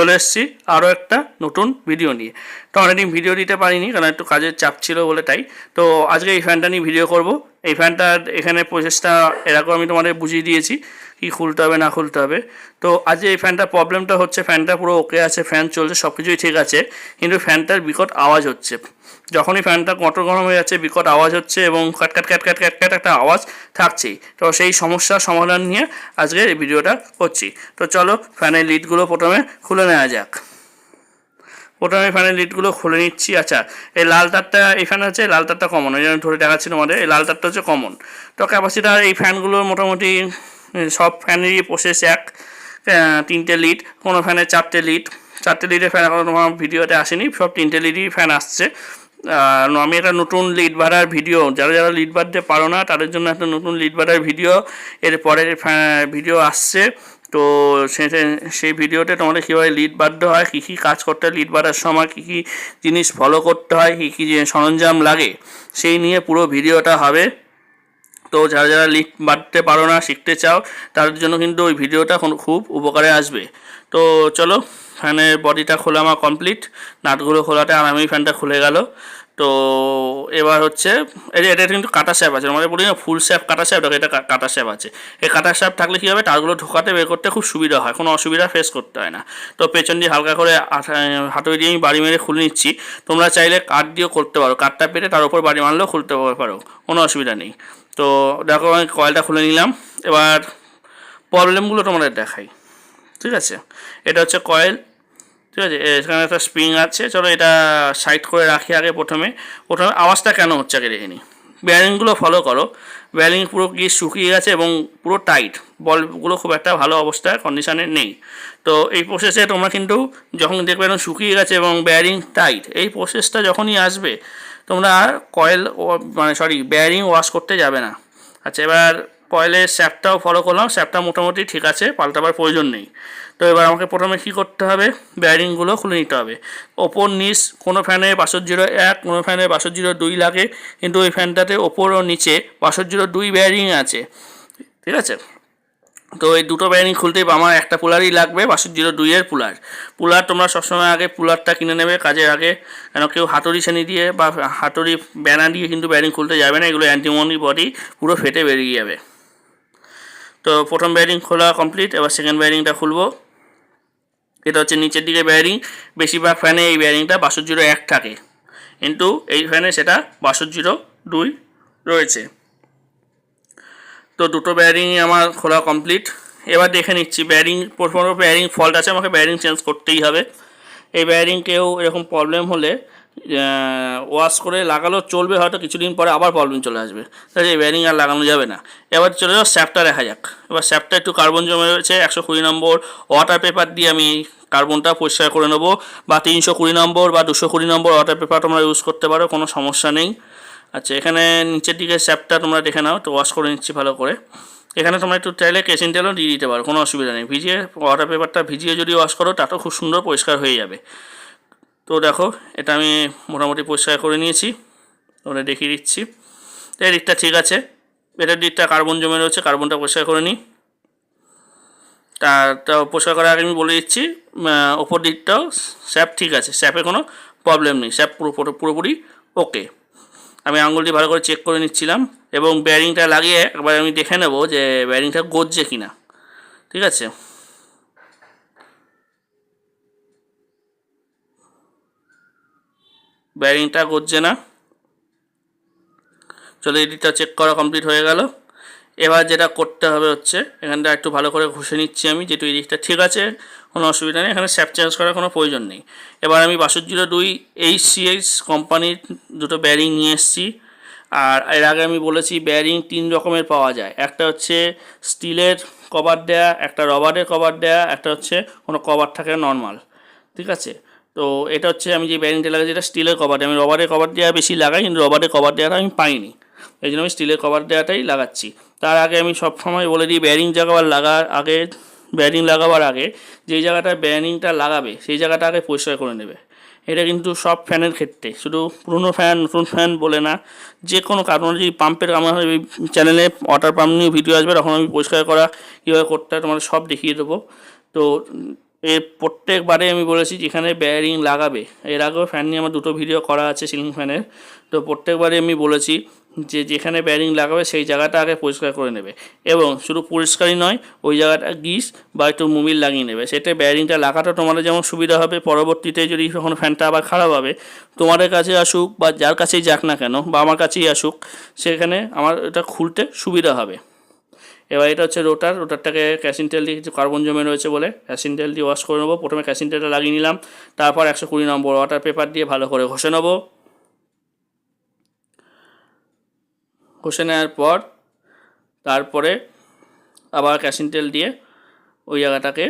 চলে এসেছি আরও একটা নতুন ভিডিও নিয়ে। তো অনেকদিন ভিডিও দিতে পারিনি, কারণ একটু কাজের চাপ ছিল বলে তাই। তো আজকে এই ফ্যানটা নিয়ে ভিডিও করব। এই ফ্যানটার এখানে প্রসেসটা এরকম আমি তোমাদের বুঝিয়ে দিয়েছি। কি খুলতে হবে, না খুলতে হবে। তো আজকে এই ফ্যানটার প্রবলেমটা হচ্ছে, ফ্যানটা পুরো ওকে আছে, ফ্যান চলছে সব কিছুই ঠিক আছে, কিন্তু ফ্যানটার বিকট আওয়াজ হচ্ছে। যখনই ফ্যানটা কটর গরম হয়ে যাচ্ছে, বিকট আওয়াজ হচ্ছে এবং ক্যাট ক্যাট ক্যাট ক্যাট ক্যাট ক্যাট একটা আওয়াজ থাকছেই। তো সেই সমস্যার সমাধান নিয়ে আজকে এই ভিডিওটা করছি। তো চলো ফ্যানের লিডগুলো প্রথমে খুলে নেওয়া যাক। প্রথমে ফ্যানের লিডগুলো খুলে নিচ্ছি। আচ্ছা এই লাল তারটা, এই ফ্যান হচ্ছে লাল তারটা কমন ওই জন্য ধরে দেখাচ্ছি তোমাদের, এই লাল তারটা হচ্ছে কমন তো ক্যাপাসিটার এই ফ্যানগুলোর মোটামুটি সব ফ্যানেরই প্রসেস এক তিনটে লিড কোনো ফ্যানের চারটে লিড চারটে লিডের ফ্যান এখন তোমার ভিডিওতে আসেনি, সব তিনটে লিডই ফ্যান আসছে। আমি একটা নতুন লিড বাড়ার ভিডিও যারা যারা লিড বাড়তে পারো না, তাদের জন্য একটা নতুন লিড বাড়ার ভিডিও এর পরের ভিডিও আসছে। তো সে- সেই ভিডিওতে তোমাদের কীভাবে লিড বাড়তে হয়, কী কী কাজ করতে হয় লিড বাড়ার সময় কী কী জিনিস ফলো করতে হয়, কী কী সরঞ্জাম লাগে, সেই নিয়ে পুরো ভিডিওটা হবে। তো যারা যারা লিড বাড়তে পারো না, শিখতে চাও, তাদের জন্য কিন্তু ওই ভিডিওটা খুব উপকারে আসবে। তো চলো ফ্যানের বডিটা খোলা আমার কমপ্লিট নাটগুলো খোলাতে আরামেই ফ্যানটা খুলে গেল। তো এবার হচ্ছে, এই যে এটা কিন্তু কাটা স্যাপ আছে আমাদের বলি না ফুল স্যাপ কাটা স্যাপ, এটা কাটা স্যাপ আছে। এই কাটা স্যাপ থাকলে কী হবে, তারগুলো ঢোকাতে বের করতে খুব সুবিধা হয়, কোনো অসুবিধা ফেস করতে হয় না। তো পেছন দিয়ে হালকা করে হাতুড়ি দিয়ে আমি বাড়ি মেরে খুলে নিচ্ছি। তোমরা চাইলে কাঠ দিয়েও করতে পারো, কাঠটা পেটে তার উপর বাড়ি মারলেও খুলতে পারো, কোনো অসুবিধা নেই। তো দেখো, আমি কয়েলটা খুলে নিলাম। এবার প্রবলেমগুলো তোমাদের দেখাই। ঠিক আছে? এটা হচ্ছে কয়েল। ঠিক আছে? এখানে একটা স্প্রিং আছে। চলো এটা সাইড করে রাখি আগে প্রথমে। প্রথমে আওয়াজটা কেন হচ্ছে আগে দেখে নিই ব্যারিংগুলো ফলো করো। ব্যারিং পুরো কি শুকিয়ে গেছে এবং পুরো টাইট বলগুলো খুব একটা ভালো অবস্থায় কন্ডিশনে নেই। তো এই প্রসেসে তোমরা কিন্তু যখন দেখবে শুকিয়ে গেছে এবং ব্যারিং টাইট এই প্রসেসটা যখনই আসবে তোমরা আর কয়েল মানে সরি ব্যারিং ওয়াশ করতে যাবে না। আচ্ছা এবার কয়েলের স্যাপটাও ফলো করলাম স্যাপটা মোটামুটি ঠিক আছে, পাল্টাবার প্রয়োজন নেই। তো এবার আমাকে প্রথমে কী করতে হবে? ব্যারিংগুলো খুলে নিতে হবে। ওপর, নিচ, কোনো ফ্যানে বাসর জিরো এক, কোনো ফ্যানে বাসর জিরো দুই লাগে, কিন্তু ওই ফ্যানটাতে ওপর ও নিচে বাসর জিরো দুই ব্যারিং আছে। ঠিক আছে? তো এই দুটো ব্যারিং খুলতেই আমার একটা পুলারই লাগবে বাসুর জিরো দুইয়ের পুলার। পুলার তোমরা সবসময় আগে পুলারটা কিনে নেবে, কাজের আগে। কেন কেউ হাতুড়ি শ্রেণি দিয়ে বা হাতুড়ি ব্যানা দিয়ে কিন্তু ব্যারিং খুলতে যাবে না, এগুলো অ্যান্টিমনি বডি পুরো ফেটে বেরিয়ে যাবে। তো প্রথম ব্যারিং খোলা কমপ্লিট এবার সেকেন্ড ব্যারিংটা খুলবো। এটা হচ্ছে নিচের দিকে ব্যারিং বেশিরভাগ ফ্যানে এই ব্যারিংটা বাসুর জিরো এক থাকে। কিন্তু এই ফ্যানে সেটা বাসুর জিরো দুই রয়েছে। তো দুটো ব্যারিং আমার খোলা কমপ্লিট এবার দেখে নিচ্ছি ব্যারিং প্রথমত ব্যারিং ফল্ট আছে, আমাকে ব্যারিং চেঞ্জ করতেই হবে। এই ব্যারিংকেও এরকম প্রবলেম হলে ওয়াশ করে লাগালো, চলবে হয়তো কিছুদিন পরে আবার প্রবলেম চলে আসবে। তাহলে এই ব্যারিং আর লাগানো যাবে না। এবার চলে যাও স্যাপটা দেখা যাক। এবার স্যাপটা একটু কার্বন জমে রয়েছে, একশো কুড়ি নম্বর ওয়াটার পেপার দিয়ে আমি কার্বনটা পরিষ্কার করে নেব। বা তিনশো কুড়ি নম্বর বা দুশো কুড়ি নম্বর ওয়াটার পেপার তোমরা ইউজ করতে পারো, কোনো সমস্যা নেই। আচ্ছা এখানে নিচের দিকে স্যাপটা তোমরা দেখে নাও তো ওয়াশ করে নিচ্ছি ভালো করে। এখানে তোমরা একটু চাইলে কেসিন তেলও দিয়ে দিতে পারো, কোনো অসুবিধা নেই। ভিজিয়ে ওয়াটার পেপারটা ভিজিয়ে যদি ওয়াশ করো, তাতেও খুব সুন্দর পরিষ্কার হয়ে যাবে। তো দেখো, এটা আমি মোটামুটি পরিষ্কার করে নিয়েছি তোমরা দেখিয়ে দিচ্ছি। তো এই দিকটা ঠিক আছে, এটার দিকটা কার্বন জমে রয়েছে কার্বনটা পরিষ্কার করে নিই। তারটা পরিষ্কার করার আগে আমি বলে দিচ্ছি ওপর দিকটাও, স্যাপ ঠিক আছে, স্যাপে কোনো প্রবলেম নেই, স্যাপ পুরো- পুরোপুরি ওকে আমি আঙুলটি ভালো করে চেক করে নিচ্ছিলাম এবং ব্যারিংটা লাগিয়ে একবার আমি দেখে নেব যে ব্যারিংটা গজছে কি না ঠিক আছে? ব্যারিংটা গজছে না। চলো এডিটটা চেক করা কমপ্লিট হয়ে গেল। এবার যেটা করতে হবে হচ্ছে, এখানটা একটু ভালো করে ঘষে নিচ্ছি আমি যেটু দিকটা ঠিক আছে, কোনো অসুবিধা নেই, এখানে স্যাপ চেঞ্জ করার কোনো প্রয়োজন নেই। এবার আমি বাসুর জিরো দুই এইচ কোম্পানির দুটো ব্যারিং নিয়ে এসেছি, আর এর আগে আমি বলেছি ব্যারিং তিন রকমের পাওয়া যায়, একটা হচ্ছে স্টিলের কভার দেয়া, একটা রবারের কভার দেয়া, একটা হচ্ছে কোনো কভার থাকে নর্মাল ঠিক আছে? তো এটা হচ্ছে আমি যে ব্যারিংটা লাগাই যেটা স্টিলের কভার আমি রবারের কভার দেওয়া বেশি লাগাই কিন্তু রবারের কভার দেওয়াটা আমি পাইনি, এই জন্য আমি স্টিলের কভার দেওয়াটাই লাগাচ্ছি। তার আগে আমি সব সময় বলে দিই ব্যারিং লাগাবার লাগার আগে ব্যারিং লাগাবার আগে যেই জায়গাটা ব্যারিংটা লাগাবে, সেই জায়গাটা আগে পরিষ্কার করে নেবে। এটা কিন্তু সব ফ্যানের ক্ষেত্রে, শুধু পুরনো ফ্যান, নতুন ফ্যান বলে না যে কোনো কারণে যদি পাম্পের আমার এই চ্যানেলে ওয়াটার পাম্প নিয়ে ভিডিও আসবে, তখন আমি পরিষ্কার করা, কীভাবে করতে হয় তোমাদের সব দেখিয়ে দেবো। তো এর প্রত্যেকবারে আমি বলেছি যেখানে বেয়ারিং লাগাবে, এর আগেও ফ্যান নিয়ে আমার দুটো ভিডিও করা আছে সিলিং ফ্যানের তো প্রত্যেকবারে আমি বলেছি যে যেখানে বেয়ারিং লাগাবে সেই জায়গাটা আগে পরিষ্কার করে নেবে। এবং শুধু পরিষ্কারই নয়, ওই জায়গাটা গিস বা একটু মুবিল লাগিয়ে নেবে। সেটা বেয়ারিংটা লাগাটা তোমাদের যেমন সুবিধা হবে, পরবর্তীতে যদি যখন ফ্যানটা আবার খারাপ হবে, তোমাদের কাছে আসুক বা যার কাছেই যাক না কেন বা আমার কাছেই আসুক, সেখানে আমার এটা খুলতে সুবিধা হবে। এবার এটা হচ্ছে রোটার রোটারটাকে ক্যাসিন তেল দিয়ে কিছু কার্বন জমে রয়েছে বলে ক্যাসিন তেল দিয়ে ওয়াশ করে নেব। প্রথমে ক্যাসিন তেলটা লাগিয়ে নিলাম, তারপর একশো কুড়ি নম্বর ওয়াটার পেপার দিয়ে ভালো করে ঘষে নেব। ঘষে নেওয়ার পর তারপরে আবার ক্যাসিন তেল দিয়ে ওই জায়গাটাকে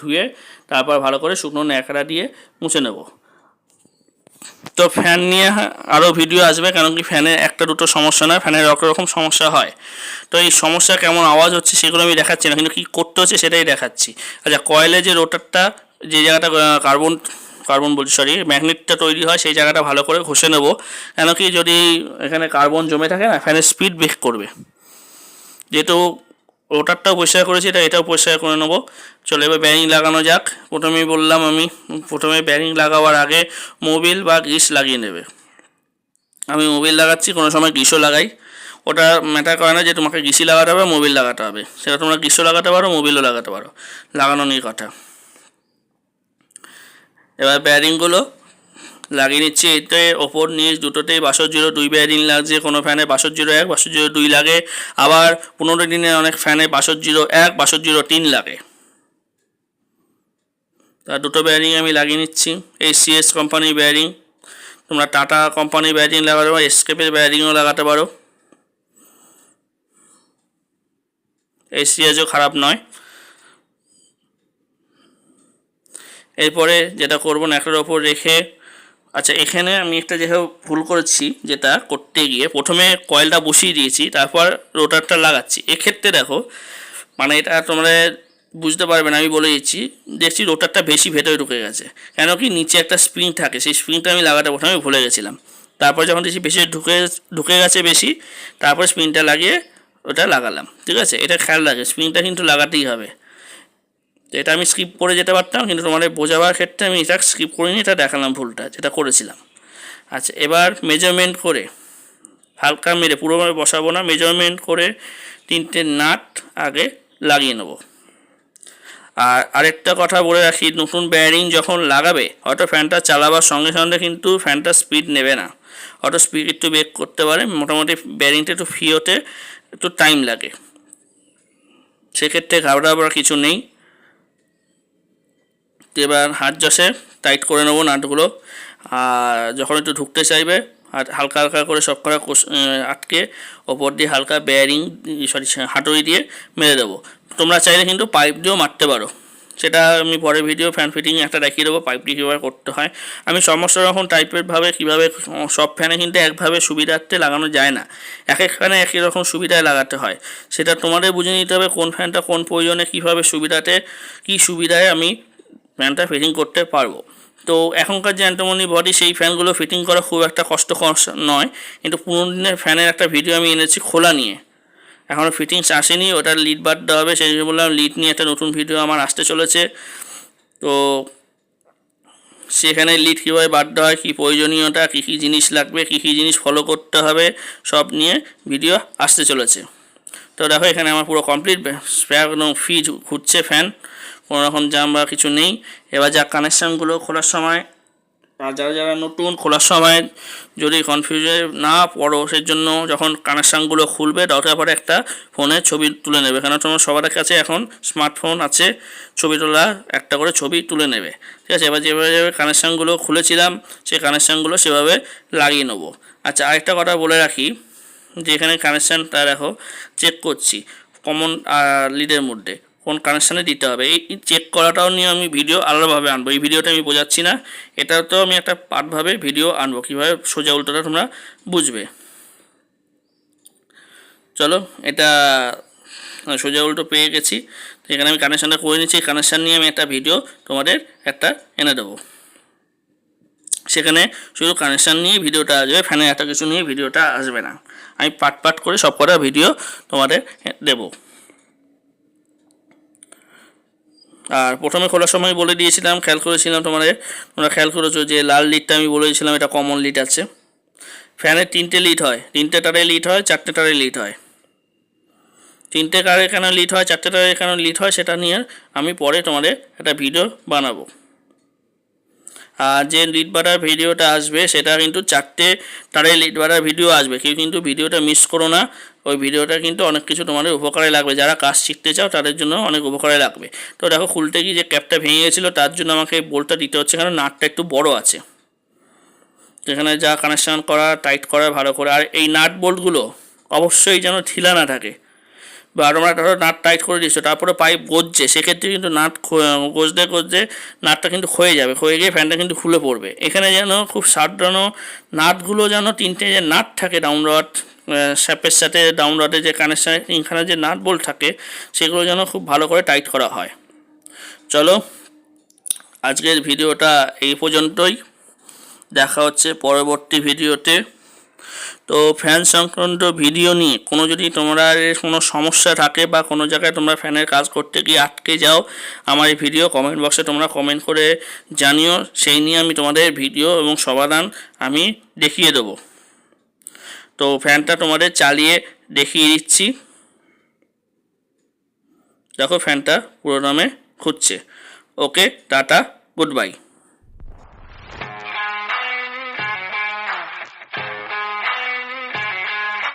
ধুয়ে তারপর ভালো করে শুকনো ন্যাকড়া দিয়ে মুছে নেব। তো ফ্যান নিয়ে আরও ভিডিও আসবে কারণ কি ফ্যানের একটা দুটো সমস্যা নয়, ফ্যানের রকম রকম সমস্যা হয়। তো এই সমস্যা কেমন আওয়াজ হচ্ছে সেগুলো আমি দেখাচ্ছি না, কিন্তু কী করতে হচ্ছে সেটাই দেখাচ্ছি। আচ্ছা কয়েলে যে রোটারটা যে জায়গাটা কার্বন কার্বন বলছি সরি ম্যাগনেটটা তৈরি হয়, সেই জায়গাটা ভালো করে ঘষে নেব। কেন কি যদি এখানে কার্বন জমে থাকে না ফ্যানের স্পিড ব্রেক করবে। যেহেতু রোটারটাও পরিষ্কার করেছি এটা এটাও পরিষ্কার করে নেব। চলো, এবার ব্যারিং লাগানো যাক। প্রথমেই বললাম আমি, প্রথমে ব্যারিং লাগাবার আগে মোবিল বা গ্রিস লাগিয়ে নেবে। আমি মোবিল লাগাচ্ছি, কোনো সময় গ্রিসও লাগাই। ওটা ম্যাটার করে না যে তোমাকে গ্রিসি লাগাতে হবে মোবিল লাগাতে হবে। সেটা তোমরা গ্রিসও লাগাতে পারো মোবিলও লাগাতে পারো। লাগানো নিয়ে কথা। এবার ব্যারিংগুলো লাগিয়ে নিচ্ছি। এতে ওপর, নিচ দুটোতেই বাসর জিরো দুই ব্যারিং লাগছে, কোনো ফ্যানে বাসর জিরো এক বাসর জিরো দুই লাগে। আবার পনেরো দিনে অনেক ফ্যানে বাসর জিরো এক বাসর জিরো তিন লাগে। তা দুটো ব্যারিং আমি লাগিয়ে নিচ্ছি। এই সিএস কোম্পানির ব্যারিং তোমরা টাটা কোম্পানির ব্যারিং লাগাতে পারো এসকেপের ব্যারিংও লাগাতে পারো। এই সিএসও খারাপ নয়। এরপরে যেটা করব ন্যাকড়ার ওপর রেখে আচ্ছা এখানে আমি একটা যেভাবে ভুল করেছি, যেটা করতে গিয়ে প্রথমে কয়েলটা বসিয়ে দিয়েছি, তারপর রোটারটা লাগাচ্ছি। এক্ষেত্রে দেখো মানে এটা তোমরা বুঝতে পারবে না, আমি বলে দিচ্ছি, দেখছি রোটারটা বেশি ভেতরে ঢুকে গেছে। কেন কি নিচে একটা স্প্রিং থাকে, সেই স্প্রিংটা আমি লাগাতে প্রথমে ভুলে গেছিলাম। তারপর যখন দেখছি বেশি ঢুকে ঢুকে গেছে বেশি, তারপর স্প্রিংটা লাগিয়ে ওটা লাগালাম, ঠিক আছে? এটা খেয়াল রাখে স্প্রিংটা কিন্তু লাগাতেই হবে। তো এটা আমি স্কিপ করে যেতে পারতাম, কিন্তু তোমাদের বোঝাবার ক্ষেত্রে আমি এটা স্কিপ করে করিনি, এটা দেখালাম ভুলটা, যেটা করেছিলাম। আচ্ছা এবার মেজারমেন্ট করে, হালকা মেরে, পুরোভাবে বসাবো না মেজারমেন্ট করে তিনটে নাট আগে লাগিয়ে নেব। আর আরেকটা কথা বলে রাখি, নতুন ব্যারিং যখন লাগাবে হয়তো ফ্যানটা চালাবার সঙ্গে সঙ্গে কিন্তু ফ্যানটা স্পিড নেবে না। হয়তো স্পিড একটু বেক করতে পারে, মোটামুটি ব্যারিংটা একটু ফ্রি হতে একটু টাইম লাগে। সেক্ষেত্রে ঘাবড়াবার কিছু নেই। এবার হাত জসে টাইট করে নেব নাটগুলো। আর যখন একটু ঢুকতে চাইবে, আর হালকা হালকা করে সব করা আটকে ওপর দিয়ে হালকা বেয়ারিং সরি হাঁটুরি দিয়ে মেরে দেবো। তোমরা চাইলে কিন্তু পাইপ দিয়েও মারতে পারো। সেটা আমি পরে ভিডিও ফ্যান ফিটিং একটা দেখিয়ে দেবো পাইপটি কীভাবে করতে হয়। আমি সমস্ত রকম টাইপের ভাবে কীভাবে, সব ফ্যানে কিন্তু একভাবে সুবিধার্থে লাগানো যায় না। এক এক ফ্যানে একই রকম সুবিধায় লাগাতে হয়। সেটা তোমাদের বুঝে নিতে হবে কোন ফ্যানটা কোন প্রয়োজনে কীভাবে সুবিধাতে, কী সুবিধায় আমি ফ্যানটা ফিটিং করতে পারব। তো এখনকার যে অ্যান্টোমনি বডি সেই ফ্যানগুলো ফিটিং করা খুব একটা কষ্টকর নয়। কিন্তু পুরোনো দিনের ফ্যানের একটা ভিডিও আমি এনেছি খোলা নিয়ে। এখনও ফিটিংস আসেনি ওটা লিড বাড়তে হবে, সেই জন্য বললাম লিড নিয়ে একটা নতুন ভিডিও আমার আসতে চলেছে। তো সেখানে লিড কীভাবে বাড়তে হয়, কী প্রয়োজনীয়তা, কী কী জিনিস লাগবে, কী কী জিনিস ফলো করতে হবে, সব নিয়ে ভিডিও আসতে চলেছে। তো দেখো এখানে আমার পুরো কমপ্লিট একদম ফ্রি ঘুরছে ফ্যান কোনো রকম জাম বা কিছু নেই। এবার যা কানেকশানগুলো খোলার সময় আর যারা যারা নতুন খোলার সময় যদি কনফিউজে না পড়ো সেই জন্য যখন কানেকশানগুলো খুলবে দরকার পরে একটা ফোনে ছবি তুলে নেবে। কেন তোমার সবার কাছে এখন স্মার্টফোন আছে, ছবি তোলা, একটা করে ছবি তুলে নেবে। ঠিক আছে? এবার যেভাবে যেভাবে কানেকশানগুলো খুলেছিলাম, সেই কানেকশানগুলো সেভাবে লাগিয়ে নেব। আচ্ছা আরেকটা কথা বলে রাখি, যে এখানে কানেকশানটা দেখো চেক করছি কমন লিডের মধ্যে। কোন কানেকশানে দিতে হবে। এই চেক করাটাও নিয়ে আমি ভিডিও আলাদাভাবে আনব। এই ভিডিওটা আমি বোঝাচ্ছি না। এটা তো আমি একটা পার্টভাবে ভিডিও আনব। কীভাবে সোজা উল্টোটা তোমরা বুঝবে। চলো, এটা সোজা উল্টো পেয়ে গেছি। তো এখানে আমি কানেকশানটা করে নিচ্ছি। কানেকশান নিয়ে আমি একটা ভিডিও তোমাদের একটা এনে দেবো। সেখানে শুধু কানেকশান নিয়ে ভিডিওটা আসবে। ফ্যানে একটা কিছু নিয়ে ভিডিওটা আসবে না। আমি পার্ট পার্ট করে সব কটা ভিডিও তোমাদের দেবো। আর প্রথমে খোলার সময় বলে দিয়েছিলাম, খেয়াল করেছিলাম তোমাদের? তোমরা খেয়াল করেছ যে লাল লিডটা আমি বলে দিয়েছিলাম, এটা কমন লিড আছে। ফ্যানের তিনটে লিড হয়, তিনটে তারে লিড হয়, চারটে তারে লিট হয়। তিনটে কারে কেন লিড হয়, চারটে তারে কেন লিড হয়, সেটা নিয়ে আমি পরে তোমাদের একটা ভিডিও বানাবো। যে লিড বাড়ার ভিডিওটা আসবে, সেটা কিন্তু চারটে তারে লিড বাড়ার ভিডিও আসবে। কেউ কিন্তু ভিডিওটা মিস করো না। ওই ভিডিওটা কিন্তু অনেক কিছু তোমাদের উপকারে লাগবে। যারা কাজ শিখতে চাও, তাদের জন্য অনেক উপকারে লাগবে। তো দেখো, খুলতে গিয়ে যে ক্যাপটা ভেঙে গেছিল, তার জন্য আমাকে বোল্টটা দিতে হচ্ছে, কারণ নাটটা একটু বড় আছে। তো এখানে যা কানেকশান করা টাইট করা, ভালো করে। আর এই নাট বোল্টগুলো অবশ্যই যেন ঢিলা না থাকে। বা ধরো নাট টাইট করে দিচ্ছ তারপরে পাইপ গজছে, সেক্ষেত্রে কিন্তু নাট গজতে গজতে নাটটা কিন্তু ক্ষয়ে যাবে ক্ষয়ে গিয়ে ফ্যানটা কিন্তু খুলে পড়বে। এখানে যেন খুব সাবধানো নাটগুলো যেন তিনটে যে নাট থাকে ডাউন রড স্যাপের সাথে ডাউন রডে যে কানেকশান এখানে যে নাট বোল্ট থাকে, সেগুলো যেন খুব ভালো করে টাইট করা হয়। চলো, আজকের ভিডিওটা এই পর্যন্তই। দেখা হচ্ছে পরবর্তী ভিডিওতে। তো ফ্যান সংক্রান্ত ভিডিও নিয়ে কোনো যদি তোমরা কোনো সমস্যা থাকে বা কোনো জায়গায় তোমরা ফ্যানের কাজ করতে গিয়ে আটকে যাও, আমার এই ভিডিও কমেন্ট বক্সে তোমরা কমেন্ট করে জানিও, সেই নিয়ে আমি তোমাদের ভিডিও এবং সমাধান আমি দেখিয়ে দেবো। তো ফ্যানটা তোমাদের চালিয়ে দেখিয়ে দিচ্ছি। দেখো ফ্যানটা পুরো নামে খুঁজছে। ওকে টাটা গুড বাই